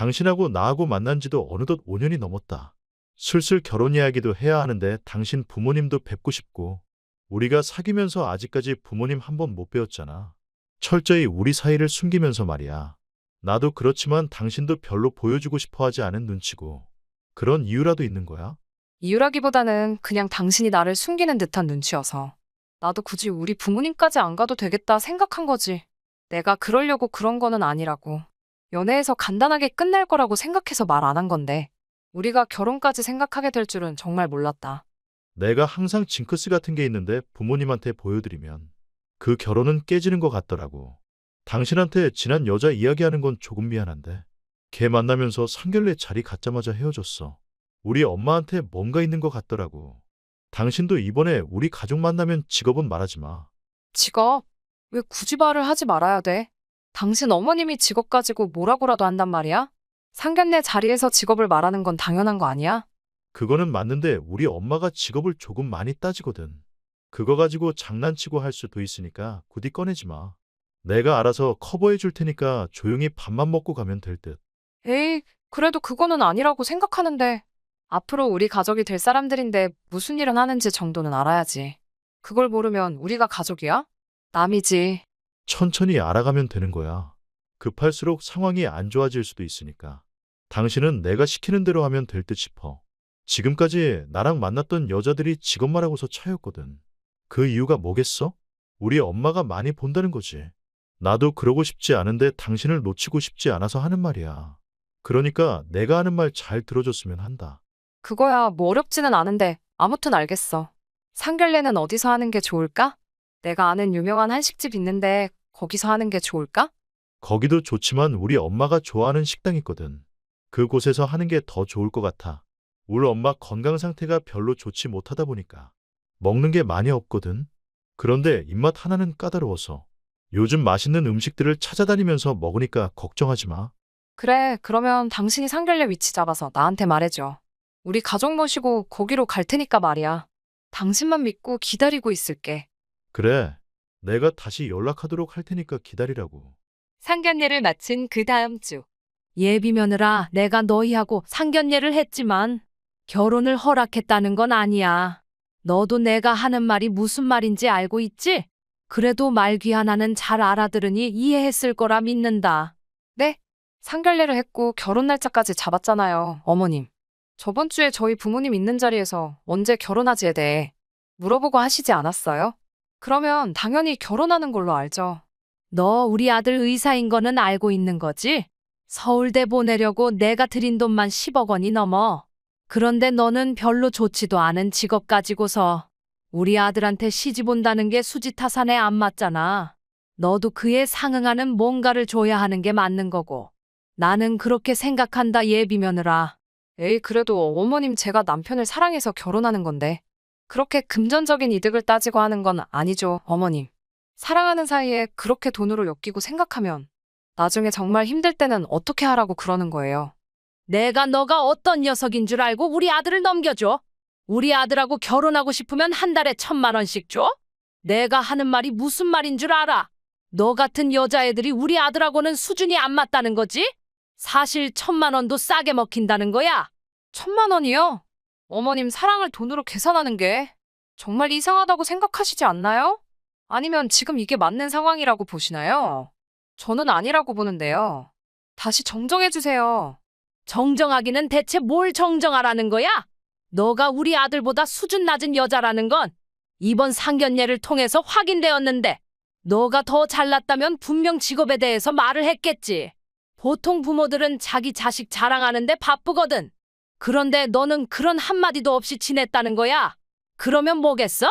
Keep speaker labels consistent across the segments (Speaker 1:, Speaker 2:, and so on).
Speaker 1: 당신하고 나하고 만난 지도 어느덧 5년이 넘었다. 슬슬 결혼 이야기도 해야 하는데 당신 부모님도 뵙고 싶고 우리가 사귀면서 아직까지 부모님 한 번 못 배웠잖아. 철저히 우리 사이를 숨기면서 말이야. 나도 그렇지만 당신도 별로 보여주고 싶어 하지 않은 눈치고 그런 이유라도 있는 거야?
Speaker 2: 이유라기보다는 그냥 당신이 나를 숨기는 듯한 눈치여서. 나도 굳이 우리 부모님까지 안 가도 되겠다 생각한 거지. 내가 그러려고 그런 거는 아니라고. 연애에서 간단하게 끝날 거라고 생각해서 말 안 한 건데. 우리가 결혼까지 생각하게 될 줄은 정말 몰랐다.
Speaker 1: 내가 항상 징크스 같은 게 있는데 부모님한테 보여드리면 그 결혼은 깨지는 것 같더라고. 당신한테 지난 여자 이야기하는 건 조금 미안한데 걔 만나면서 상견례 자리 갖자마자 헤어졌어. 우리 엄마한테 뭔가 있는 것 같더라고. 당신도 이번에 우리 가족 만나면 직업은 말하지 마.
Speaker 2: 직업? 왜 굳이 말을 하지 말아야 돼? 당신 어머님이 직업 가지고 뭐라고라도 한단 말이야? 상견례 자리에서 직업을 말하는 건 당연한 거 아니야?
Speaker 1: 그거는 맞는데 우리 엄마가 직업을 조금 많이 따지거든. 그거 가지고 장난치고 할 수도 있으니까 굳이 꺼내지 마. 내가 알아서 커버해 줄 테니까 조용히 밥만 먹고 가면 될 듯.
Speaker 2: 에이, 그래도 그거는 아니라고 생각하는데. 앞으로 우리 가족이 될 사람들인데 무슨 일을 하는지 정도는 알아야지. 그걸 모르면 우리가 가족이야? 남이지.
Speaker 1: 천천히 알아가면 되는 거야. 급할수록 상황이 안 좋아질 수도 있으니까. 당신은 내가 시키는 대로 하면 될 듯 싶어. 지금까지 나랑 만났던 여자들이 직업 말하고서 차였거든. 그 이유가 뭐겠어? 우리 엄마가 많이 본다는 거지. 나도 그러고 싶지 않은데 당신을 놓치고 싶지 않아서 하는 말이야. 그러니까 내가 하는 말 잘 들어줬으면 한다.
Speaker 2: 그거야 뭐 어렵지는 않은데 아무튼 알겠어. 상견례는 어디서 하는 게 좋을까? 내가 아는 유명한 한식집 있는데 거기서 하는 게 좋을까?
Speaker 1: 거기도 좋지만 우리 엄마가 좋아하는 식당 있거든. 그곳에서 하는 게 더 좋을 것 같아. 우리 엄마 건강 상태가 별로 좋지 못하다 보니까 먹는 게 많이 없거든. 그런데 입맛 하나는 까다로워서 요즘 맛있는 음식들을 찾아다니면서 먹으니까 걱정하지 마.
Speaker 2: 그래, 그러면 당신이 상견례 위치 잡아서 나한테 말해줘. 우리 가족 모시고 거기로 갈 테니까 말이야. 당신만 믿고 기다리고 있을게.
Speaker 1: 그래. 내가 다시 연락하도록 할 테니까 기다리라고.
Speaker 2: 상견례를 마친 그 다음 주. 예비 며느라 내가 너희하고 상견례를 했지만 결혼을 허락했다는 건 아니야. 너도 내가 하는 말이 무슨 말인지 알고 있지? 그래도 말 귀 하나는 잘 알아들으니 이해했을 거라 믿는다. 네? 상견례를 했고 결혼 날짜까지 잡았잖아요, 어머님. 저번 주에 저희 부모님 있는 자리에서 언제 결혼하지에 대해 물어보고 하시지 않았어요? 그러면 당연히 결혼하는 걸로 알죠. 너 우리 아들 의사인 거는 알고 있는 거지? 서울대 보내려고 내가 들인 돈만 10억 원이 넘어. 그런데 너는 별로 좋지도 않은 직업 가지고서 우리 아들한테 시집 온다는 게 수지타산에 안 맞잖아. 너도 그에 상응하는 뭔가를 줘야 하는 게 맞는 거고. 나는 그렇게 생각한다 예비며느라. 에이 그래도 어머님 제가 남편을 사랑해서 결혼하는 건데. 그렇게 금전적인 이득을 따지고 하는 건 아니죠 어머님. 사랑하는 사이에 그렇게 돈으로 엮이고 생각하면 나중에 정말 힘들 때는 어떻게 하라고 그러는 거예요. 내가 너가 어떤 녀석인 줄 알고 우리 아들을 넘겨줘. 우리 아들하고 결혼하고 싶으면 한 달에 천만 원씩 줘? 내가 하는 말이 무슨 말인 줄 알아? 너 같은 여자애들이 우리 아들하고는 수준이 안 맞다는 거지? 사실 천만 원도 싸게 먹힌다는 거야. 천만 원이요? 어머님 사랑을 돈으로 계산하는 게 정말 이상하다고 생각하시지 않나요? 아니면 지금 이게 맞는 상황이라고 보시나요? 저는 아니라고 보는데요. 다시 정정해주세요. 정정하기는 대체 뭘 정정하라는 거야? 너가 우리 아들보다 수준 낮은 여자라는 건 이번 상견례를 통해서 확인되었는데 너가 더 잘났다면 분명 직업에 대해서 말을 했겠지. 보통 부모들은 자기 자식 자랑하는데 바쁘거든. 그런데 너는 그런 한마디도 없이 지냈다는 거야. 그러면 뭐겠어?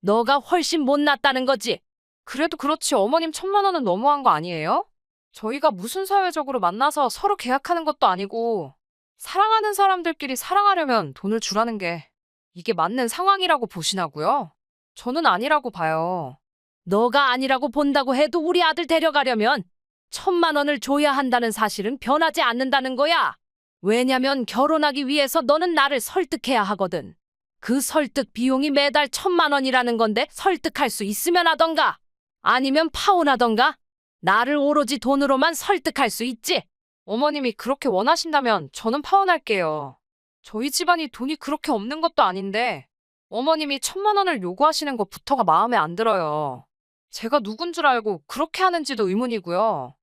Speaker 2: 너가 훨씬 못났다는 거지. 그래도 그렇지 어머님 천만 원은 너무한 거 아니에요? 저희가 무슨 사회적으로 만나서 서로 계약하는 것도 아니고 사랑하는 사람들끼리 사랑하려면 돈을 주라는 게 이게 맞는 상황이라고 보시나고요? 저는 아니라고 봐요. 너가 아니라고 본다고 해도 우리 아들 데려가려면 천만 원을 줘야 한다는 사실은 변하지 않는다는 거야. 왜냐면 결혼하기 위해서 너는 나를 설득해야 하거든. 그 설득 비용이 매달 천만 원이라는 건데 설득할 수 있으면 하던가 아니면 파혼하던가 나를 오로지 돈으로만 설득할 수 있지. 어머님이 그렇게 원하신다면 저는 파혼할게요. 저희 집안이 돈이 그렇게 없는 것도 아닌데 어머님이 천만 원을 요구하시는 것부터가 마음에 안 들어요. 제가 누군 줄 알고 그렇게 하는지도 의문이고요.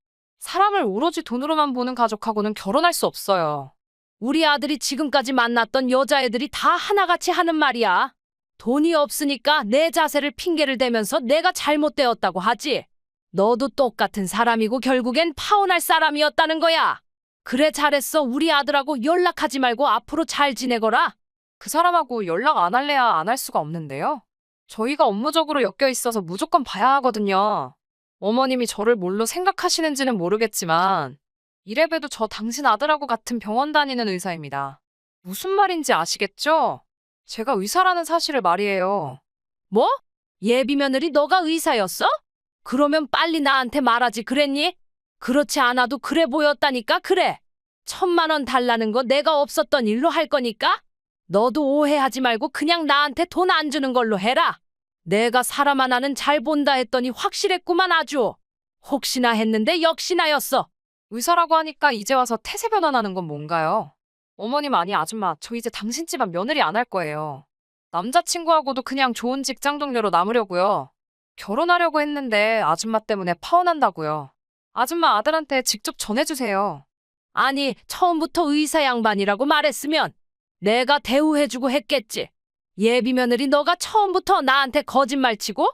Speaker 2: 사람을 오로지 돈으로만 보는 가족하고는 결혼할 수 없어요. 우리 아들이 지금까지 만났던 여자애들이 다 하나같이 하는 말이야. 돈이 없으니까 내 자세를 핑계를 대면서 내가 잘못되었다고 하지. 너도 똑같은 사람이고 결국엔 파혼할 사람이었다는 거야. 그래 잘했어. 우리 아들하고 연락하지 말고 앞으로 잘 지내거라. 그 사람하고 연락 안 할래야 안 할 수가 없는데요. 저희가 업무적으로 엮여 있어서 무조건 봐야 하거든요. 어머님이 저를 뭘로 생각하시는지는 모르겠지만 이래봬도 저 당신 아들하고 같은 병원 다니는 의사입니다. 무슨 말인지 아시겠죠? 제가 의사라는 사실을 말이에요. 뭐? 예비 며느리 너가 의사였어? 그러면 빨리 나한테 말하지 그랬니? 그렇지 않아도 그래 보였다니까 그래. 천만 원 달라는 거 내가 없었던 일로 할 거니까? 너도 오해하지 말고 그냥 나한테 돈 안 주는 걸로 해라. 내가 사람 하나는 잘 본다 했더니 확실했구만 아주. 혹시나 했는데 역시나였어. 의사라고 하니까 이제 와서 태세 변환하는 건 뭔가요? 어머님 아니 아줌마 저 이제 당신 집안 며느리 안 할 거예요. 남자친구하고도 그냥 좋은 직장 동료로 남으려고요. 결혼하려고 했는데 아줌마 때문에 파혼한다고요. 아줌마 아들한테 직접 전해주세요. 아니 처음부터 의사 양반이라고 말했으면 내가 대우해주고 했겠지. 예비 며느리 너가 처음부터 나한테 거짓말 치고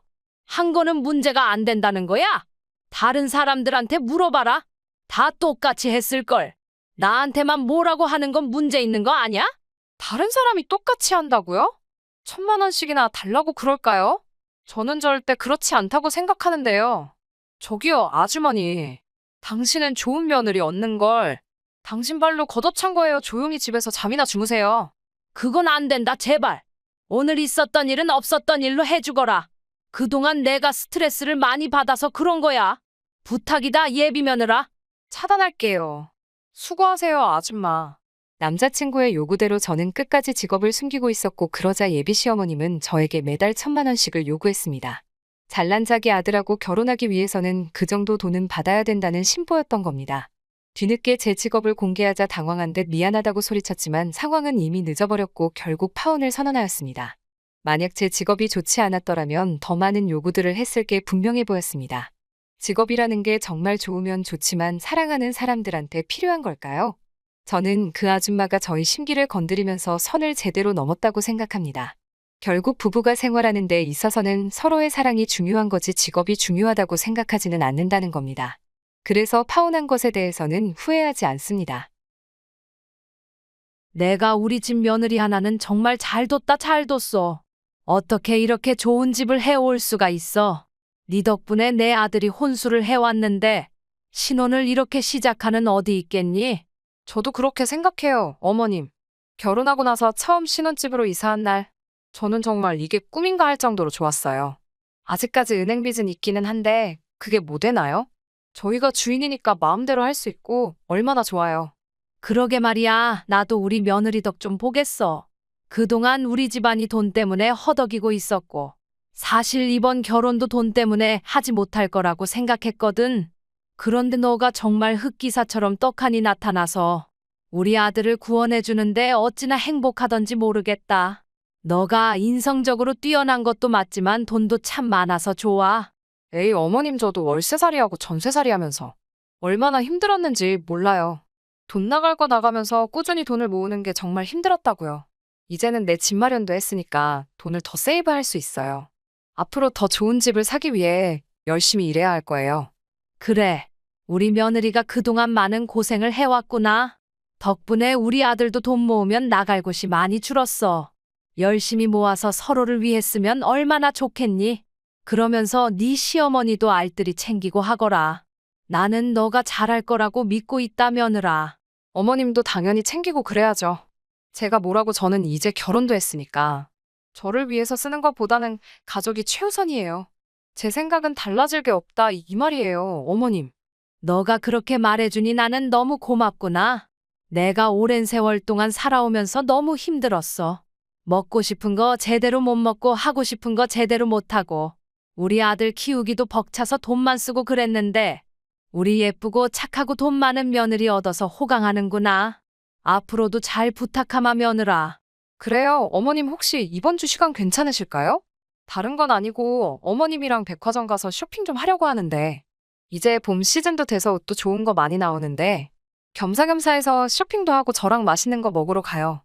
Speaker 2: 한 거는 문제가 안 된다는 거야? 다른 사람들한테 물어봐라. 다 똑같이 했을 걸. 나한테만 뭐라고 하는 건 문제 있는 거 아니야? 다른 사람이 똑같이 한다고요? 천만 원씩이나 달라고 그럴까요? 저는 절대 그렇지 않다고 생각하는데요. 저기요, 아주머니. 당신은 좋은 며느리 얻는 걸 당신 발로 걷어찬 거예요. 조용히 집에서 잠이나 주무세요. 그건 안 된다, 제발. 오늘 있었던 일은 없었던 일로 해주거라. 그동안 내가 스트레스를 많이 받아서 그런 거야. 부탁이다, 예비 며느라. 차단할게요. 수고하세요, 아줌마. 남자친구의 요구대로 저는 끝까지 직업을 숨기고 있었고 그러자 예비 시어머님은 저에게 매달 천만 원씩을 요구했습니다. 잘난 자기 아들하고 결혼하기 위해서는 그 정도 돈은 받아야 된다는 심보였던 겁니다. 뒤늦게 제 직업을 공개하자 당황한 듯 미안하다고 소리쳤지만 상황은 이미 늦어버렸고 결국 파혼을 선언하였습니다. 만약 제 직업이 좋지 않았더라면 더 많은 요구들을 했을 게 분명해 보였습니다. 직업이라는 게 정말 좋으면 좋지만 사랑하는 사람들한테 필요한 걸까요? 저는 그 아줌마가 저희 심기를 건드리면서 선을 제대로 넘었다고 생각합니다. 결국 부부가 생활하는 데 있어서는 서로의 사랑이 중요한 거지 직업이 중요하다고 생각하지는 않는다는 겁니다. 그래서 파혼한 것에 대해서는 후회하지 않습니다. 내가 우리 집 며느리 하나는 정말 잘 뒀다 잘 뒀어. 어떻게 이렇게 좋은 집을 해올 수가 있어. 네 덕분에 내 아들이 혼수를 해왔는데 신혼을 이렇게 시작하는 어디 있겠니? 저도 그렇게 생각해요, 어머님. 결혼하고 나서 처음 신혼집으로 이사한 날, 저는 정말 이게 꿈인가 할 정도로 좋았어요. 아직까지 은행 빚은 있기는 한데, 그게 뭐 되나요? 저희가 주인이니까 마음대로 할 수 있고, 얼마나 좋아요. 그러게 말이야. 나도 우리 며느리 덕 좀 보겠어. 그동안 우리 집안이 돈 때문에 허덕이고 있었고, 사실 이번 결혼도 돈 때문에 하지 못할 거라고 생각했거든. 그런데 너가 정말 흑기사처럼 떡하니 나타나서 우리 아들을 구원해주는데 어찌나 행복하던지 모르겠다. 너가 인성적으로 뛰어난 것도 맞지만 돈도 참 많아서 좋아. 에이, 어머님 저도 월세살이하고 전세살이 하면서 얼마나 힘들었는지 몰라요. 돈 나갈 거 나가면서 꾸준히 돈을 모으는 게 정말 힘들었다고요. 이제는 내 집 마련도 했으니까 돈을 더 세이브할 수 있어요. 앞으로 더 좋은 집을 사기 위해 열심히 일해야 할 거예요. 그래. 우리 며느리가 그동안 많은 고생을 해왔구나. 덕분에 우리 아들도 돈 모으면 나갈 곳이 많이 줄었어. 열심히 모아서 서로를 위해 쓰면 얼마나 좋겠니? 그러면서 네 시어머니도 알뜰히 챙기고 하거라. 나는 너가 잘할 거라고 믿고 있다 며느라. 어머님도 당연히 챙기고 그래야죠. 제가 뭐라고 저는 이제 결혼도 했으니까. 저를 위해서 쓰는 것보다는 가족이 최우선이에요. 제 생각은 달라질 게 없다 이 말이에요, 어머님. 너가 그렇게 말해주니 나는 너무 고맙구나. 내가 오랜 세월 동안 살아오면서 너무 힘들었어. 먹고 싶은 거 제대로 못 먹고 하고 싶은 거 제대로 못 하고 우리 아들 키우기도 벅차서 돈만 쓰고 그랬는데 우리 예쁘고 착하고 돈 많은 며느리 얻어서 호강하는구나. 앞으로도 잘 부탁하마 며느라.
Speaker 3: 그래요. 어머님 혹시 이번 주 시간 괜찮으실까요? 다른 건 아니고 어머님이랑 백화점 가서 쇼핑 좀 하려고 하는데 이제 봄 시즌도 돼서 옷도 좋은 거 많이 나오는데 겸사겸사 해서 쇼핑도 하고 저랑 맛있는 거 먹으러 가요.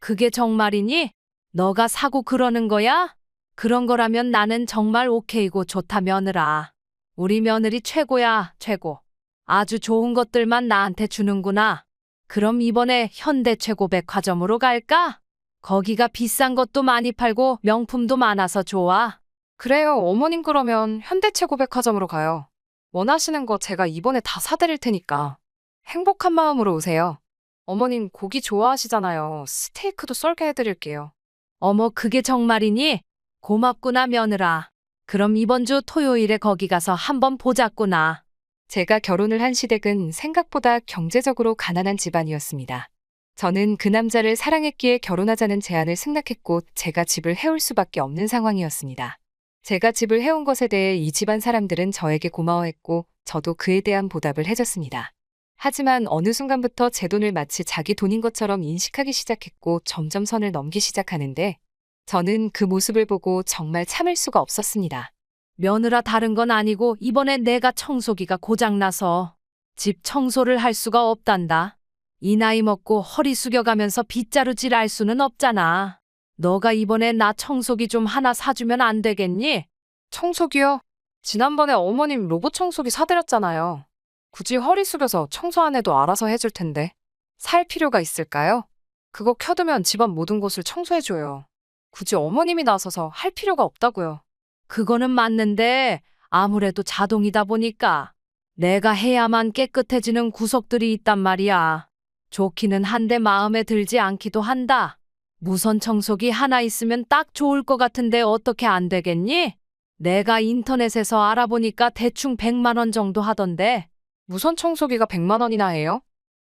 Speaker 2: 그게 정말이니? 너가 사고 그러는 거야? 그런 거라면 나는 정말 오케이고 좋다 며느라. 우리 며느리 최고야, 최고. 아주 좋은 것들만 나한테 주는구나. 그럼 이번에 현대 최고 백화점으로 갈까? 거기가 비싼 것도 많이 팔고 명품도 많아서 좋아.
Speaker 3: 그래요. 어머님 그러면 현대 최고 백화점으로 가요. 원하시는 거 제가 이번에 다 사드릴 테니까 행복한 마음으로 오세요. 어머님 고기 좋아하시잖아요. 스테이크도 썰게 해드릴게요.
Speaker 2: 어머, 그게 정말이니? 고맙구나, 며느라. 그럼 이번 주 토요일에 거기 가서 한번 보자꾸나.
Speaker 3: 제가 결혼을 한 시댁은 생각보다 경제적으로 가난한 집안이었습니다. 저는 그 남자를 사랑했기에 결혼하자는 제안을 승낙했고 제가 집을 해올 수밖에 없는 상황이었습니다. 제가 집을 해온 것에 대해 이 집안 사람들은 저에게 고마워했고 저도 그에 대한 보답을 해줬습니다. 하지만 어느 순간부터 제 돈을 마치 자기 돈인 것처럼 인식하기 시작했고 점점 선을 넘기 시작하는데 저는 그 모습을 보고 정말 참을 수가 없었습니다.
Speaker 2: 며느라 다른 건 아니고 이번에 내가 청소기가 고장나서 집 청소를 할 수가 없단다. 이 나이 먹고 허리 숙여가면서 빗자루질 알 수는 없잖아. 너가 이번에 나 청소기 좀 하나 사주면 안 되겠니?
Speaker 3: 청소기요? 지난번에 어머님 로봇 청소기 사드렸잖아요. 굳이 허리 숙여서 청소 안 해도 알아서 해줄 텐데. 살 필요가 있을까요? 그거 켜두면 집안 모든 곳을 청소해줘요. 굳이 어머님이 나서서 할 필요가 없다고요.
Speaker 2: 그거는 맞는데 아무래도 자동이다 보니까 내가 해야만 깨끗해지는 구석들이 있단 말이야. 좋기는 한데 마음에 들지 않기도 한다. 무선 청소기 하나 있으면 딱 좋을 것 같은데 어떻게 안 되겠니? 내가 인터넷에서 알아보니까 대충 100만 원 정도 하던데.
Speaker 3: 무선 청소기가 100만 원이나 해요?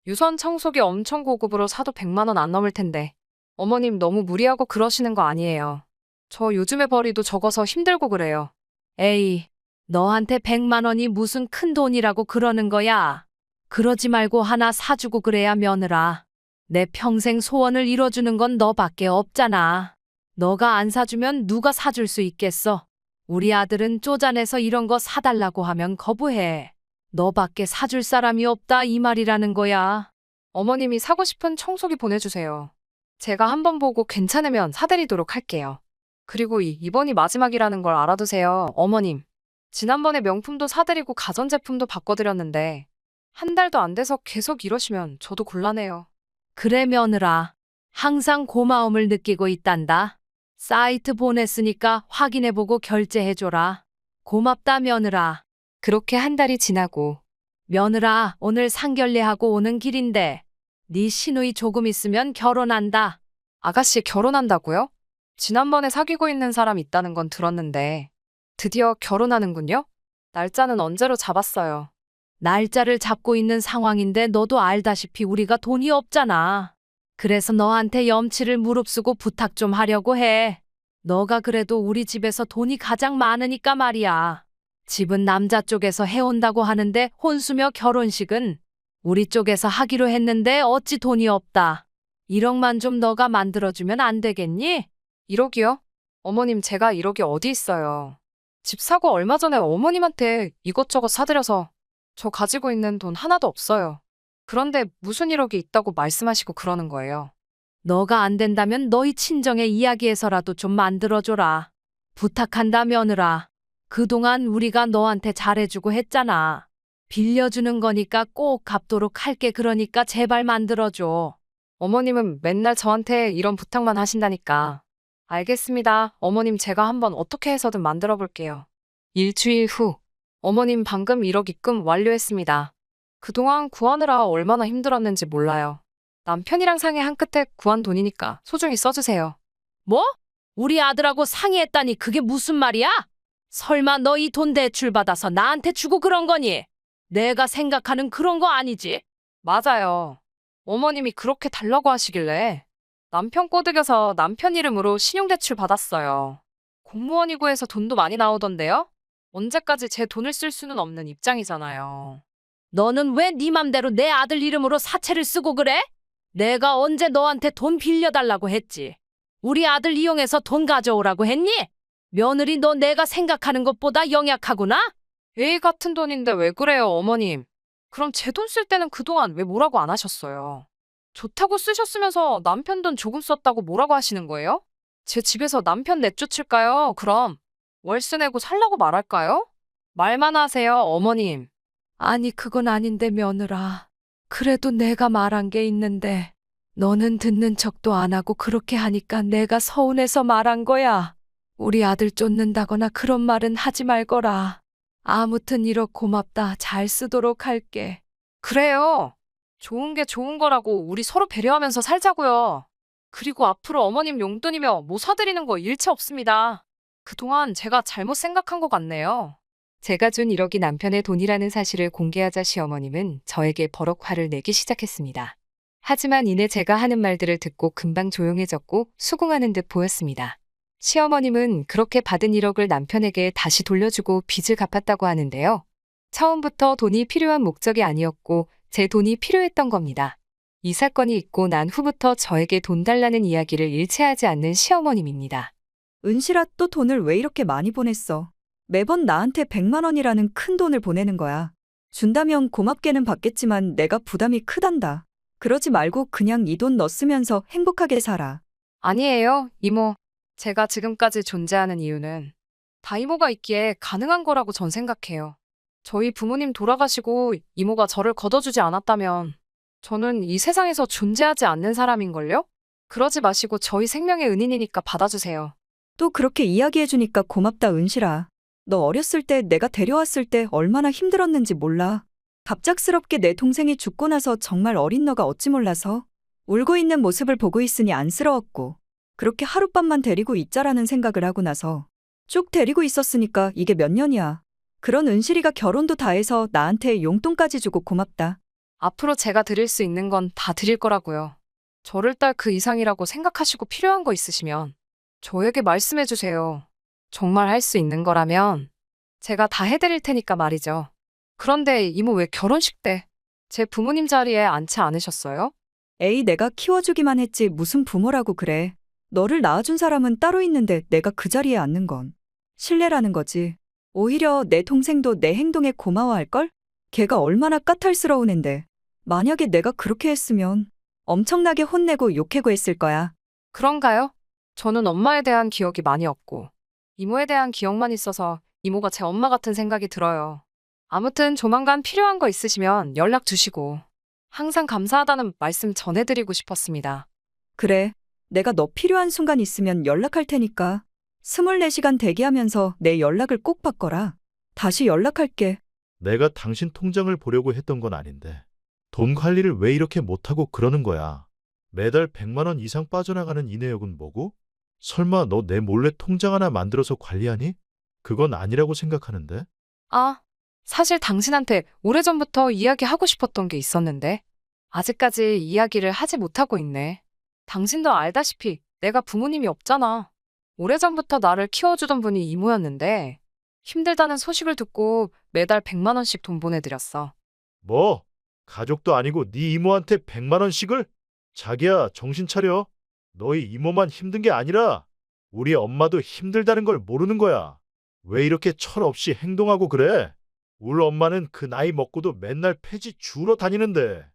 Speaker 3: 유선 청소기 엄청 고급으로 사도 100만 원 안 넘을 텐데. 어머님 너무 무리하고 그러시는 거 아니에요. 저 요즘에 벌이도 적어서 힘들고 그래요.
Speaker 2: 에이, 너한테 100만 원이 무슨 큰 돈이라고 그러는 거야. 그러지 말고 하나 사주고 그래야 며느라. 내 평생 소원을 이뤄주는 건 너밖에 없잖아. 너가 안 사주면 누가 사줄 수 있겠어? 우리 아들은 쪼잔해서 이런 거 사달라고 하면 거부해. 너밖에 사줄 사람이 없다 이 말이라는 거야.
Speaker 3: 어머님이 사고 싶은 청소기 보내주세요. 제가 한번 보고 괜찮으면 사드리도록 할게요. 그리고 이, 이번이 마지막이라는 걸 알아두세요, 어머님. 지난번에 명품도 사드리고 가전제품도 바꿔드렸는데, 한 달도 안 돼서 계속 이러시면 저도 곤란해요.
Speaker 2: 그래 며느라. 항상 고마움을 느끼고 있단다. 사이트 보냈으니까 확인해보고 결제해줘라. 고맙다 며느라.
Speaker 3: 그렇게 한 달이 지나고,
Speaker 2: 며느라, 오늘 상견례하고 오는 길인데, 네 시누이 조금 있으면 결혼한다.
Speaker 3: 아가씨 결혼한다고요? 지난번에 사귀고 있는 사람 있다는 건 들었는데, 드디어 결혼하는군요? 날짜는 언제로 잡았어요?
Speaker 2: 날짜를 잡고 있는 상황인데 너도 알다시피 우리가 돈이 없잖아. 그래서 너한테 염치를 무릅쓰고 부탁 좀 하려고 해. 너가 그래도 우리 집에서 돈이 가장 많으니까 말이야. 집은 남자 쪽에서 해온다고 하는데 혼수며 결혼식은 우리 쪽에서 하기로 했는데 어찌 돈이 없다. 1억만 좀 너가 만들어주면 안 되겠니?
Speaker 3: 1억이요? 어머님 제가 1억이 어디 있어요. 집 사고 얼마 전에 어머님한테 이것저것 사드려서 저 가지고 있는 돈 하나도 없어요. 그런데 무슨 1억이 있다고 말씀하시고 그러는 거예요.
Speaker 2: 너가 안 된다면 너희 친정의 이야기에서라도 좀 만들어줘라. 부탁한다 며느라. 그동안 우리가 너한테 잘해주고 했잖아. 빌려주는 거니까 꼭 갚도록 할게 그러니까 제발 만들어줘.
Speaker 3: 어머님은 맨날 저한테 이런 부탁만 하신다니까. 알겠습니다. 어머님 제가 한번 어떻게 해서든 만들어 볼게요. 일주일 후. 어머님 방금 1억 입금 완료했습니다. 그동안 구하느라 얼마나 힘들었는지 몰라요. 남편이랑 상의 한 끝에 구한 돈이니까 소중히 써주세요.
Speaker 2: 뭐? 우리 아들하고 상의했다니 그게 무슨 말이야? 설마 너 이 돈 대출 받아서 나한테 주고 그런 거니? 내가 생각하는 그런 거 아니지?
Speaker 3: 맞아요. 어머님이 그렇게 달라고 하시길래 남편 꼬드겨서 남편 이름으로 신용대출 받았어요. 공무원이고 해서 돈도 많이 나오던데요? 언제까지 제 돈을 쓸 수는 없는 입장이잖아요.
Speaker 2: 너는 왜 네 맘대로 내 아들 이름으로 사채를 쓰고 그래? 내가 언제 너한테 돈 빌려달라고 했지? 우리 아들 이용해서 돈 가져오라고 했니? 며느리 너 내가 생각하는 것보다 영약하구나?
Speaker 3: 에이 같은 돈인데 왜 그래요, 어머님? 그럼 제 돈 쓸 때는 그동안 왜 뭐라고 안 하셨어요? 좋다고 쓰셨으면서 남편 돈 조금 썼다고 뭐라고 하시는 거예요? 제 집에서 남편 내쫓을까요? 그럼 월세 내고 살라고 말할까요? 말만 하세요, 어머님.
Speaker 2: 아니, 그건 아닌데, 며느라. 그래도 내가 말한 게 있는데, 너는 듣는 척도 안 하고 그렇게 하니까 내가 서운해서 말한 거야. 우리 아들 쫓는다거나 그런 말은 하지 말거라. 아무튼 1억 고맙다. 잘 쓰도록 할게.
Speaker 3: 그래요. 좋은 게 좋은 거라고 우리 서로 배려하면서 살자고요. 그리고 앞으로 어머님 용돈이며 뭐 사드리는 거 일체 없습니다. 그동안 제가 잘못 생각한 것 같네요. 제가 준 1억이 남편의 돈이라는 사실을 공개하자 시어머님은 저에게 버럭 화를 내기 시작했습니다. 하지만 이내 제가 하는 말들을 듣고 금방 조용해졌고 수긍하는 듯 보였습니다. 시어머님은 그렇게 받은 1억을 남편에게 다시 돌려주고 빚을 갚았다고 하는데요. 처음부터 돈이 필요한 목적이 아니었고 제 돈이 필요했던 겁니다. 이 사건이 있고 난 후부터 저에게 돈 달라는 이야기를 일체하지 않는 시어머님입니다.
Speaker 4: 은실아 또 돈을 왜 이렇게 많이 보냈어? 매번 나한테 100만 원이라는 큰 돈을 보내는 거야. 준다면 고맙게는 받겠지만 내가 부담이 크단다. 그러지 말고 그냥 이돈너 쓰면서 행복하게 살아.
Speaker 3: 아니에요, 이모. 제가 지금까지 존재하는 이유는 다 이모가 있기에 가능한 거라고 전 생각해요. 저희 부모님 돌아가시고 이모가 저를 걷어주지 않았다면 저는 이 세상에서 존재하지 않는 사람인걸요? 그러지 마시고 저희 생명의 은인이니까 받아주세요.
Speaker 4: 또 그렇게 이야기해주니까 고맙다 은실아. 너 어렸을 때 내가 데려왔을 때 얼마나 힘들었는지 몰라. 갑작스럽게 내 동생이 죽고 나서 정말 어린 너가 어찌 몰라서 울고 있는 모습을 보고 있으니 안쓰러웠고 그렇게 하룻밤만 데리고 있자라는 생각을 하고 나서 쭉 데리고 있었으니까 이게 몇 년이야. 그런 은실이가 결혼도 다 해서 나한테 용돈까지 주고 고맙다.
Speaker 3: 앞으로 제가 드릴 수 있는 건 다 드릴 거라고요. 저를 딸 그 이상이라고 생각하시고 필요한 거 있으시면 저에게 말씀해 주세요. 정말 할 수 있는 거라면 제가 다 해드릴 테니까 말이죠. 그런데 이모 왜 결혼식 때 제 부모님 자리에 앉지 않으셨어요?
Speaker 4: 에이, 내가 키워주기만 했지 무슨 부모라고 그래. 너를 낳아준 사람은 따로 있는데 내가 그 자리에 앉는 건 신뢰라는 거지. 오히려 내 동생도 내 행동에 고마워할걸? 걔가 얼마나 까탈스러운 앤데. 만약에 내가 그렇게 했으면 엄청나게 혼내고 욕해고 했을 거야.
Speaker 3: 그런가요? 저는 엄마에 대한 기억이 많이 없고 이모에 대한 기억만 있어서 이모가 제 엄마 같은 생각이 들어요. 아무튼 조만간 필요한 거 있으시면 연락 주시고 항상 감사하다는 말씀 전해드리고 싶었습니다.
Speaker 4: 그래. 내가 너 필요한 순간 있으면 연락할 테니까 24시간 대기하면서 내 연락을 꼭 받거라. 다시 연락할게.
Speaker 1: 내가 당신 통장을 보려고 했던 건 아닌데 돈 관리를 왜 이렇게 못하고 그러는 거야. 매달 100만 원 이상 빠져나가는 이 내역은 뭐고? 설마 너 내 몰래 통장 하나 만들어서 관리하니? 그건 아니라고 생각하는데.
Speaker 3: 아, 사실 당신한테 오래전부터 이야기하고 싶었던 게 있었는데 아직까지 이야기를 하지 못하고 있네. 당신도 알다시피 내가 부모님이 없잖아. 오래전부터 나를 키워주던 분이 이모였는데 힘들다는 소식을 듣고 매달 100만 원씩 돈 보내드렸어.
Speaker 1: 뭐? 가족도 아니고 네 이모한테 100만 원씩을? 자기야, 정신 차려. 너희 이모만 힘든 게 아니라 우리 엄마도 힘들다는 걸 모르는 거야. 왜 이렇게 철없이 행동하고 그래? 우리 엄마는 그 나이 먹고도 맨날 폐지 주러 다니는데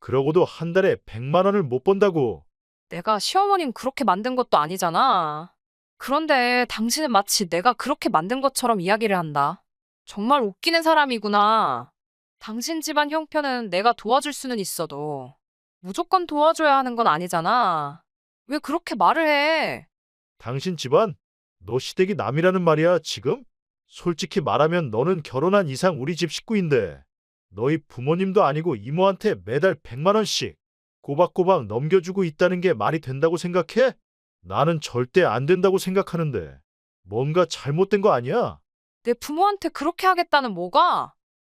Speaker 1: 그러고도 한 달에 100만 원을 못 번다고.
Speaker 3: 내가 시어머님 그렇게 만든 것도 아니잖아. 그런데 당신은 마치 내가 그렇게 만든 것처럼 이야기를 한다. 정말 웃기는 사람이구나. 당신 집안 형편은 내가 도와줄 수는 있어도 무조건 도와줘야 하는 건 아니잖아. 왜 그렇게 말을 해?
Speaker 1: 당신 집안? 너 시댁이 남이라는 말이야, 지금? 솔직히 말하면 너는 결혼한 이상 우리 집 식구인데 너희 부모님도 아니고 이모한테 매달 100만 원씩 꼬박꼬박 넘겨주고 있다는 게 말이 된다고 생각해? 나는 절대 안 된다고 생각하는데 뭔가 잘못된 거 아니야?
Speaker 3: 내 부모한테 그렇게 하겠다는 뭐가?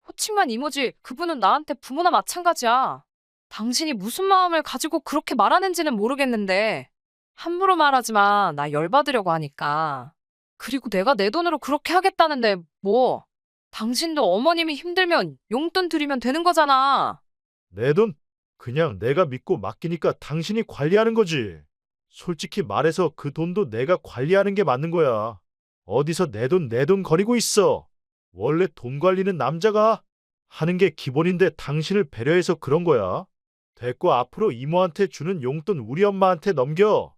Speaker 3: 호칭만 이모지 그분은 나한테 부모나 마찬가지야. 당신이 무슨 마음을 가지고 그렇게 말하는지는 모르겠는데 함부로 말하지 마. 나 열받으려고 하니까. 그리고 내가 내 돈으로 그렇게 하겠다는데 뭐 당신도 어머님이 힘들면 용돈 드리면 되는 거잖아.
Speaker 1: 내 돈? 그냥 내가 믿고 맡기니까 당신이 관리하는 거지. 솔직히 말해서 그 돈도 내가 관리하는 게 맞는 거야. 어디서 내 돈 내 돈 거리고 있어. 원래 돈 관리는 남자가 하는 게 기본인데 당신을 배려해서 그런 거야. 됐고 앞으로 이모한테 주는 용돈 우리 엄마한테 넘겨.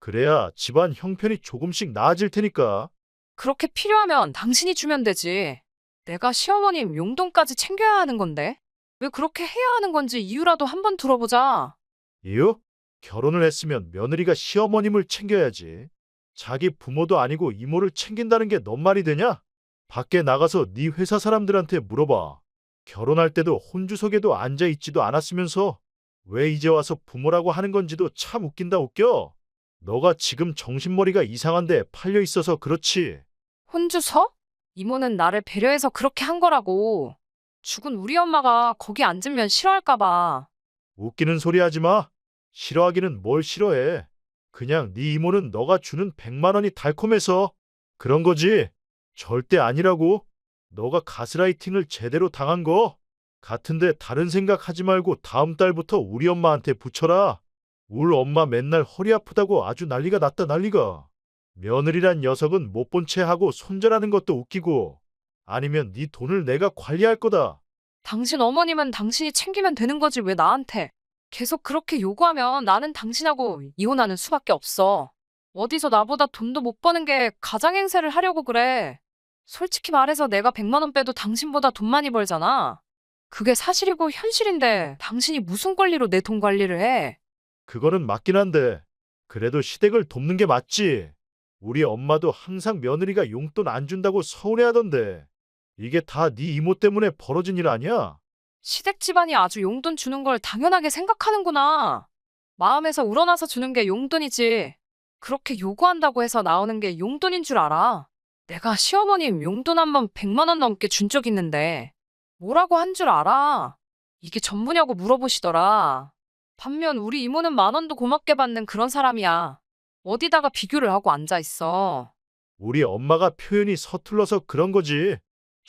Speaker 1: 그래야 집안 형편이 조금씩 나아질 테니까.
Speaker 3: 그렇게 필요하면 당신이 주면 되지. 내가 시어머님 용돈까지 챙겨야 하는 건데. 왜 그렇게 해야 하는 건지 이유라도 한번 들어보자.
Speaker 1: 이유? 결혼을 했으면 며느리가 시어머님을 챙겨야지. 자기 부모도 아니고 이모를 챙긴다는 게 넌 말이 되냐? 밖에 나가서 네 회사 사람들한테 물어봐. 결혼할 때도 혼주석에도 앉아 있지도 않았으면서 왜 이제 와서 부모라고 하는 건지도 참 웃긴다 웃겨. 너가 지금 정신머리가 이상한데 팔려 있어서 그렇지.
Speaker 3: 혼주서? 이모는 나를 배려해서 그렇게 한 거라고. 죽은 우리 엄마가 거기 앉으면 싫어할까봐.
Speaker 1: 웃기는 소리 하지 마. 싫어하기는 뭘 싫어해. 그냥 네 이모는 너가 주는 100만 원이 달콤해서 그런 거지. 절대 아니라고. 너가 가스라이팅을 제대로 당한 거 같은데 다른 생각 하지 말고 다음 달부터 우리 엄마한테 붙여라. 울 엄마 맨날 허리 아프다고 아주 난리가 났다 난리가. 며느리란 녀석은 못 본 채 하고 손절하는 것도 웃기고 아니면 네 돈을 내가 관리할 거다.
Speaker 3: 당신 어머님은 당신이 챙기면 되는 거지 왜 나한테. 계속 그렇게 요구하면 나는 당신하고 이혼하는 수밖에 없어. 어디서 나보다 돈도 못 버는 게 가장 행세를 하려고 그래. 솔직히 말해서 내가 100만 원 빼도 당신보다 돈 많이 벌잖아. 그게 사실이고 현실인데 당신이 무슨 권리로 내 돈 관리를 해?
Speaker 1: 그거는 맞긴 한데 그래도 시댁을 돕는 게 맞지. 우리 엄마도 항상 며느리가 용돈 안 준다고 서운해하던데 이게 다 네 이모 때문에 벌어진 일 아니야?
Speaker 3: 시댁 집안이 아주 용돈 주는 걸 당연하게 생각하는구나. 마음에서 우러나서 주는 게 용돈이지. 그렇게 요구한다고 해서 나오는 게 용돈인 줄 알아. 내가 시어머님 용돈 한 번 100만 원 넘게 준 적 있는데 뭐라고 한 줄 알아? 이게 전부냐고 물어보시더라. 반면 우리 이모는 만 원도 고맙게 받는 그런 사람이야. 어디다가 비교를 하고 앉아 있어.
Speaker 1: 우리 엄마가 표현이 서툴러서 그런 거지.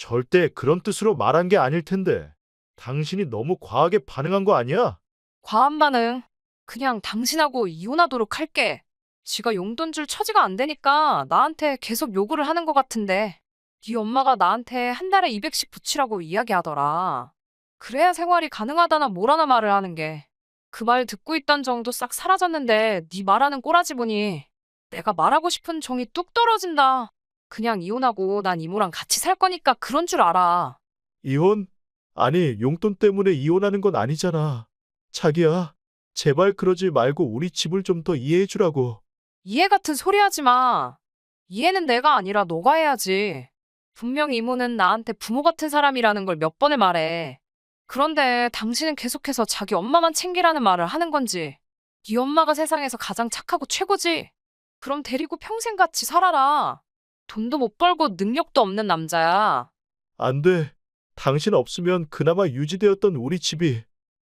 Speaker 1: 절대 그런 뜻으로 말한 게 아닐 텐데 당신이 너무 과하게 반응한 거 아니야?
Speaker 3: 과한 반응. 그냥 당신하고 이혼하도록 할게. 지가 용돈 줄 처지가 안 되니까 나한테 계속 요구를 하는 것 같은데. 네 엄마가 나한테 한 달에 200씩 붙이라고 이야기하더라. 그래야 생활이 가능하다나 뭐라나 말을 하는 게. 그 말 듣고 있던 정도 싹 사라졌는데 네 말하는 꼬라지 보니 내가 말하고 싶은 정이 뚝 떨어진다. 그냥 이혼하고 난 이모랑 같이 살 거니까 그런 줄 알아.
Speaker 1: 이혼? 아니 용돈 때문에 이혼하는 건 아니잖아. 자기야 제발 그러지 말고 우리 집을 좀 더 이해해 주라고.
Speaker 3: 이해 같은 소리 하지 마. 이해는 내가 아니라 너가 해야지. 분명 이모는 나한테 부모 같은 사람이라는 걸 몇 번을 말해. 그런데 당신은 계속해서 자기 엄마만 챙기라는 말을 하는 건지. 네 엄마가 세상에서 가장 착하고 최고지. 그럼 데리고 평생 같이 살아라. 돈도 못 벌고 능력도 없는 남자야.
Speaker 1: 안 돼. 당신 없으면 그나마 유지되었던 우리 집이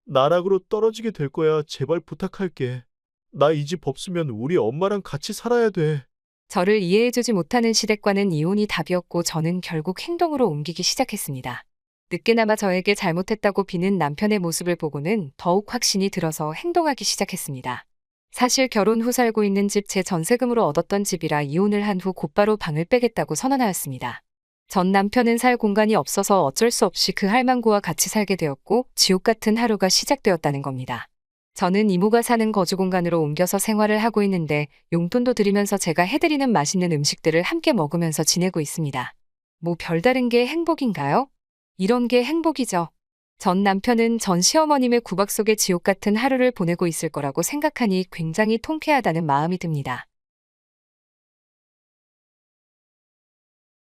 Speaker 1: 나락으로 떨어지게 될 거야. 제발 부탁할게. 나 이 집 없으면 우리 엄마랑 같이 살아야 돼.
Speaker 5: 저를 이해해주지 못하는 시댁과는 이혼이 답이었고 저는 결국 행동으로 옮기기 시작했습니다. 늦게나마 저에게 잘못했다고 비는 남편의 모습을 보고는 더욱 확신이 들어서 행동하기 시작했습니다. 사실 결혼 후 살고 있는 집 제 전세금으로 얻었던 집이라 이혼을 한 후 곧바로 방을 빼겠다고 선언하였습니다. 전 남편은 살 공간이 없어서 어쩔 수 없이 그 할망구와 같이 살게 되었고 지옥 같은 하루가 시작되었다는 겁니다. 저는 이모가 사는 거주 공간으로 옮겨서 생활을 하고 있는데 용돈도 드리면서 제가 해드리는 맛있는 음식들을 함께 먹으면서 지내고 있습니다. 뭐 별다른 게 행복인가요? 이런 게 행복이죠. 전 남편은 전 시어머님의 구박 속의 지옥 같은 하루를 보내고 있을 거라고 생각하니 굉장히 통쾌하다는 마음이 듭니다.